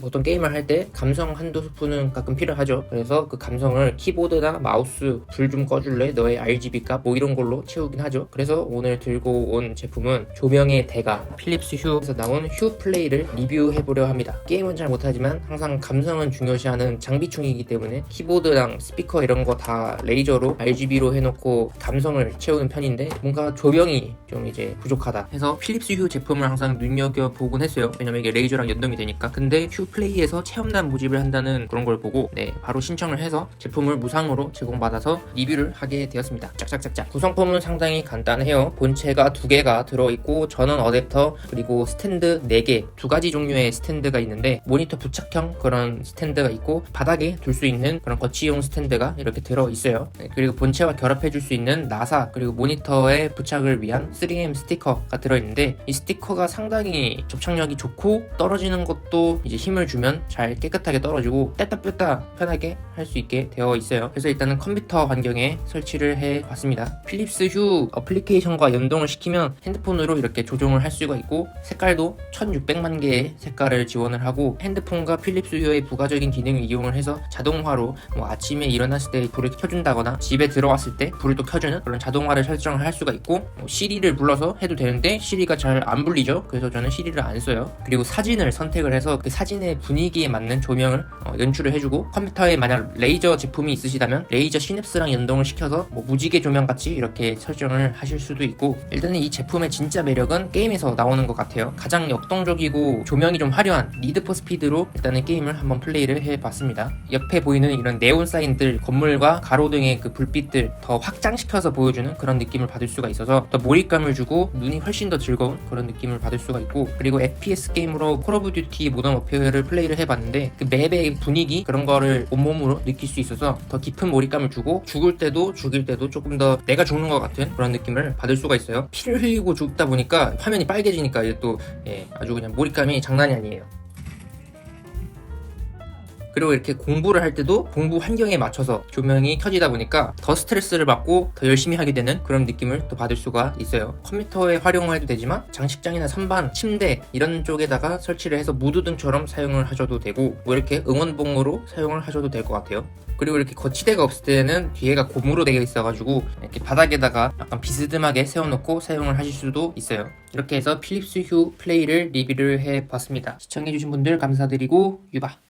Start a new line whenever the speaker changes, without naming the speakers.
보통 게임을 할 때 감성 한두 스푼은 가끔 필요하죠. 그래서 그 감성을 키보드나 마우스 불 좀 꺼줄래? 너의 RGB 값 뭐 이런 걸로 채우긴 하죠. 그래서 오늘 들고 온 제품은 조명의 대가 필립스 휴에서 나온 휴 플레이를 리뷰해보려 합니다. 게임은 잘 못하지만 항상 감성은 중요시하는 장비충이기 때문에 키보드랑 스피커 이런 거 다 레이저로 RGB로 해놓고 감성을 채우는 편인데 뭔가 조명이 좀 이제 부족하다 해서 필립스 휴 제품을 항상 눈여겨보곤 했어요. 왜냐면 이게 레이저랑 연동이 되니까. 근데 휴 플레이에서 체험단 모집을 한다는 그런 걸 보고 네 바로 신청을 해서 제품을 무상으로 제공받아서 리뷰를 하게 되었습니다. 짝짝짝짝. 구성품은 상당히 간단해요. 본체가 두 개가 들어있고 전원 어댑터 그리고 스탠드 4개 두 가지 종류의 스탠드가 있는데 모니터 부착형 그런 스탠드가 있고 바닥에 둘 수 있는 그런 거치용 스탠드가 이렇게 들어 있어요. 네, 그리고 본체와 결합해 줄 수 있는 나사 그리고 모니터에 부착을 위한 3M 스티커가 들어 있는데 이 스티커가 상당히 접착력이 좋고 떨어지는 것도 이제 힘을 주면 잘 깨끗하게 떨어지고 뗐다 뺐다 편하게 할 수 있게 되어 있어요. 그래서 일단은 컴퓨터 환경에 설치를 해 봤습니다. 필립스 휴 어플리케이션과 연동을 시키면 핸드폰으로 이렇게 조정을 할 수가 있고 색깔도 1600만 개의 색깔을 지원을 하고 핸드폰과 필립스 휴의 부가적인 기능을 이용을 해서 자동화로 뭐 아침에 일어났을 때 불을 켜준다거나 집에 들어왔을 때 불을 또 켜주는 그런 자동화를 설정을 할 수가 있고 뭐 시리를 불러서 해도 되는데 시리가 잘 안 불리죠. 그래서 저는 시리를 안 써요. 그리고 사진을 선택을 해서 그 사진 의 분위기에 맞는 조명을 어, 연출을 해주고 컴퓨터에 만약 레이저 제품이 있으시다면 레이저 시냅스랑 연동을 시켜서 뭐 무지개 조명 같이 이렇게 설정을 하실 수도 있고 일단은 이 제품의 진짜 매력은 게임에서 나오는 것 같아요. 가장 역동적이고 조명이 좀 화려한 리드 포 스피드로 일단은 게임을 한번 플레이를 해봤습니다. 옆에 보이는 이런 네온 사인들 건물과 가로등의 그 불빛들 더 확장시켜서 보여주는 그런 느낌을 받을 수가 있어서 더 몰입감을 주고 눈이 훨씬 더 즐거운 그런 느낌을 받을 수가 있고 그리고 FPS 게임으로 콜 오브 듀티 모던 워페어를 플레이를 해봤는데 그 맵의 분위기 그런 거를 온몸으로 느낄 수 있어서 더 깊은 몰입감을 주고 죽을 때도 죽일 때도 조금 더 내가 죽는 것 같은 그런 느낌을 받을 수가 있어요. 피를 흘리고 죽다 보니까 화면이 빨개지니까 이제 또 예, 아주 그냥 몰입감이 장난이 아니에요 그리고 이렇게 공부를 할 때도 공부 환경에 맞춰서 조명이 켜지다 보니까 더 스트레스를 받고 더 열심히 하게 되는 그런 느낌을 또 받을 수가 있어요. 컴퓨터에 활용을 해도 되지만 장식장이나 선반, 침대 이런 쪽에다가 설치를 해서 무드등처럼 사용을 하셔도 되고 뭐 이렇게 응원봉으로 사용을 하셔도 될 것 같아요. 그리고 이렇게 거치대가 없을 때는 뒤에가 고무로 되어 있어가지고 이렇게 바닥에다가 약간 비스듬하게 세워놓고 사용을 하실 수도 있어요. 이렇게 해서 필립스 휴 플레이를 리뷰를 해봤습니다. 시청해주신 분들 감사드리고 유바.